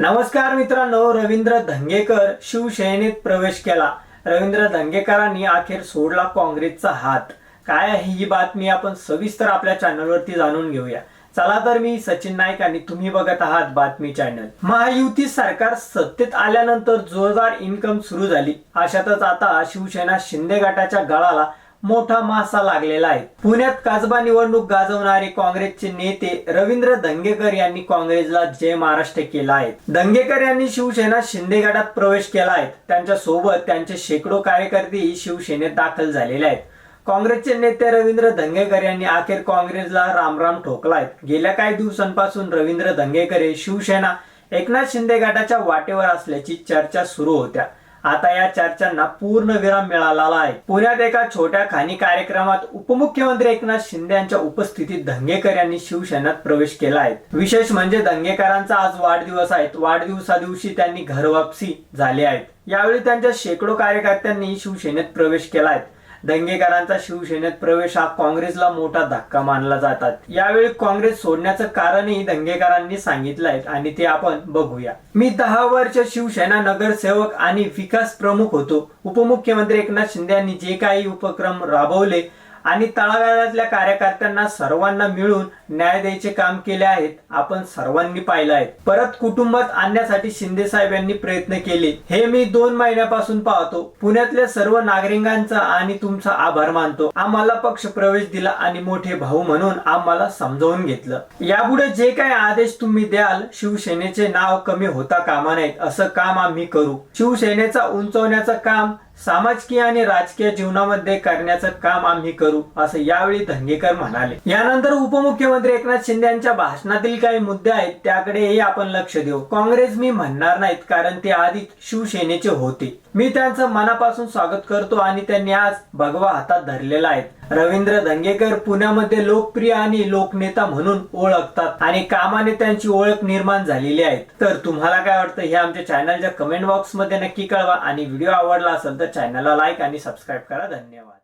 नमस्कार मित्रांनो रवींद्र धंगेकर शिवसेनेत प्रवेश केला. रवींद्र धंगेकरांनी अखेर सोडला काँग्रेसचा हात. काय आहे ही बातमी आपण सविस्तर आपल्या चॅनलवरती जाणून घेऊया. चला तर मी सचिन नाईक आणि तुम्ही बघत आहात बातमी चॅनल. महायुती सरकार सत्तेत आल्यानंतर जोरदार इन्कम सुरू झाली. अशातच आता शिवसेना शिंदे गटाच्या गळाला मोठा मासा लागलेला आहे. पुण्यात कसबा निवडणूक गाजवणारे काँग्रेसचे नेते रवींद्र धंगेकर यांनी काँग्रेसला जय महाराष्ट्र केला आहे. धंगेकर यांनी शिवसेना शिंदे गटात प्रवेश केला आहे. त्यांच्यासोबत त्यांचे शेकडो कार्यकर्तेही शिवसेनेत दाखल झालेले आहेत. काँग्रेसचे नेते रवींद्र धंगेकर यांनी अखेर काँग्रेसला रामराम ठोकलाय गेल्या काही दिवसांपासून रवींद्र धंगेकर हे शिवसेना एकनाथ शिंदे गटाच्या वाटेवर असल्याची चर्चा सुरू होत्या. आता या चर्चांना पूर्ण विराम मिळाला आहे. पुण्यात एका छोट्या खाणी कार्यक्रमात उपमुख्यमंत्री एकनाथ शिंदे यांच्या उपस्थितीत धंगेकर यांनी शिवसेनेत प्रवेश केला आहे. विशेष म्हणजे धंगेकरांचा आज वाढदिवस आहे. वाढदिवसा दिवशी त्यांनी घरवापसी झाले आहेत यावेळी त्यांच्या शेकडो कार्यकर्त्यांनी शिवसेनेत प्रवेश केला आहे. दंगेकरांचा शिवसेनेत प्रवेश हा काँग्रेसला मोठा धक्का मानला जातात. यावेळी काँग्रेस सोडण्याचं कारणही दंगेकरांनी सांगितलं आहे आणि ते आपण बघूया. मी दहा वर्ष शिवसेना नगरसेवक आणि विकास प्रमुख होतो. उपमुख्यमंत्री एकनाथ शिंदे यांनी जे काही उपक्रम राबवले आणि तळागाळातल्या कार्यकर्त्यांना सर्वांना मिळून न्याय द्यायचे काम केले आहेत. आपण सर्वांनी पाहिलं आहे. परत कुटुंबात आणण्यासाठी शिंदे साहेब यांनी प्रयत्न केले. हे मी दोन महिन्यापासून पाहतो. पुण्यातल्या सर्व नागरिकांचा आणि तुमचा आभार मानतो. आम्हाला पक्ष प्रवेश दिला आणि मोठे भाऊ म्हणून आम्हाला समजावून घेतलं. यापुढे जे काही आदेश तुम्ही द्याल शिवसेनेचे नाव कमी होता कामा नये. असं काम आम्ही करू. शिवसेनेचा उंचवण्याचं काम सामाजिक आणि राजकीय जीवनामध्ये करण्याचं काम आम्ही करू असं यावेळी धंगेकर म्हणाले. यानंतर उपमुख्यमंत्री एकनाथ शिंदे यांच्या भाषणातील काही मुद्दे आहेत त्याकडेही आपण लक्ष देऊ. काँग्रेस मी म्हणणार नाहीत कारण ते आधी शिवसेनेचे होते. मी त्यांचं मनापासून स्वागत करतो आणि त्यांनी आज भगवा हातात धरलेला आहे. रवींद्र धंगेकर पुण्यामध्ये लोकप्रिय आणि लोकनेता म्हणून ओळखतात आणि कामाने त्यांची ओळख निर्माण झालेली आहे तर तुम्हाला काय वाटतं हे आमच्या चॅनलच्या कमेंट बॉक्समध्ये नक्की कळवा आणि व्हिडिओ आवडला असेल तर चॅनलला लाईक आणि सबस्क्राईब करा. धन्यवाद.